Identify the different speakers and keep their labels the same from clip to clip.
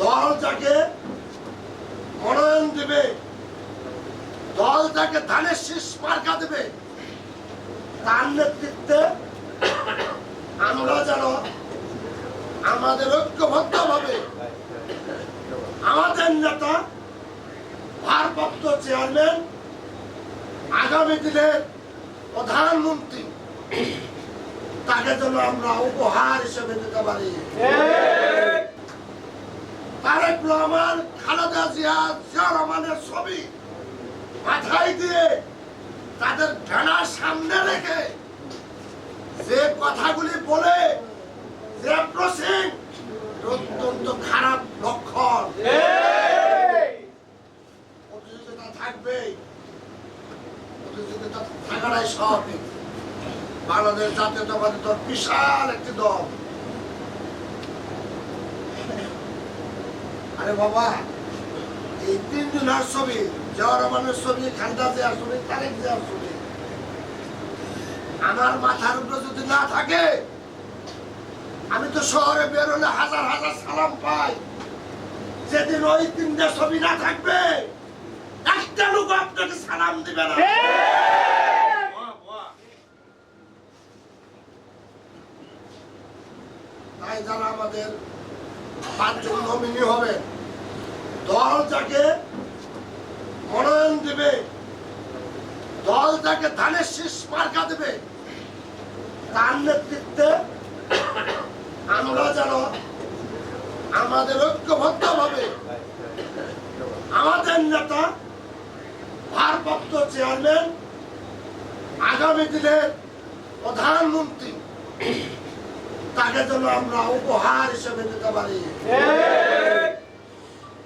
Speaker 1: দল যাকে মনোনয়ন দেবে, দল যাকে ধানের শীষ মার্কা দেবে, তার নেতৃত্বে আমরা যেন আমাদের ঐক্যবদ্ধ ভাবে আমাদের নেতা, ভারপ্রাপ্ত চেয়ারম্যান, আগামী দিনের প্রধানমন্ত্রী, তাকে যেন আমরা উপহার হিসেবে দিতে পারি। রহমান খালেদা জিয়া জিয়া রহমানের ছবি মাথায় দিয়ে তাদের ভেড়ার সামনে রেখে যে কথাগুলি বলে যে প্রসিং অত্যন্ত খারাপ লক্ষণ। প্রতিযোগিতা থাকবেই প্রতিযোগিতা থাকাটাই স্বাভাবিক। বাংলাদেশ জাতীয়তাবাদী দল বিশাল একটি দল। আরে বাবা এই তিনজনের ছবি জওয়ার রহমানের ছবি খালদা জিয়ার ছবি তারেক জিয়ার ছবি আমার মাথার উপরে যদি না থাকে আমি তো শহরে বেরোলে হাজার হাজার সালাম পাই। যেদিন ওই তিনটা ছবি না থাকবে একটা লোক আপনাকে সালাম দিবে না। তাই যারা আমাদের পাঁচজন নমিনি হবে দল যাকে মনোনয়ন দেবে, দল যাকে ধানের শীষ মার্কা দেবে, তার নেতৃত্বে আমরা যেন আমাদের ঐক্যবদ্ধ ভাবে আমাদের নেতা, ভারপ্রাপ্ত চেয়ারম্যান, আগামী দিনের প্রধানমন্ত্রী, তাকে যেন আমরা উপহার হিসেবে দিতে পারি।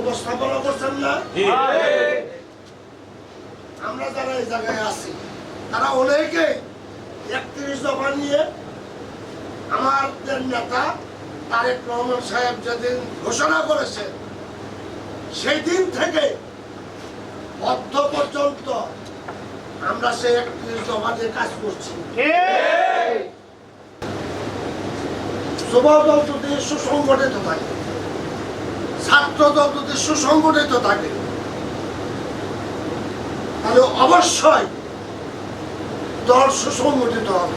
Speaker 1: উপস্থাপনা করছেন না? আমরা যারা এই জায়গায় আছি তারা অনেকে একত্রিশ দফা নিয়ে আমাদের নেতা তারেক রহমান সাহেব যেদিন ঘোষণা করেছেন সেই দিন থেকে অর্ধ পর্যন্ত আমরা সেই একত্রিশ দফা দিয়ে কাজ করছি। যুবদল যদি সুসংগঠিত থাকে। ছাত্র দল যদি সুসংগঠিত থাকে। তাহলে অবশ্যই দল সুসংগঠিত হবে।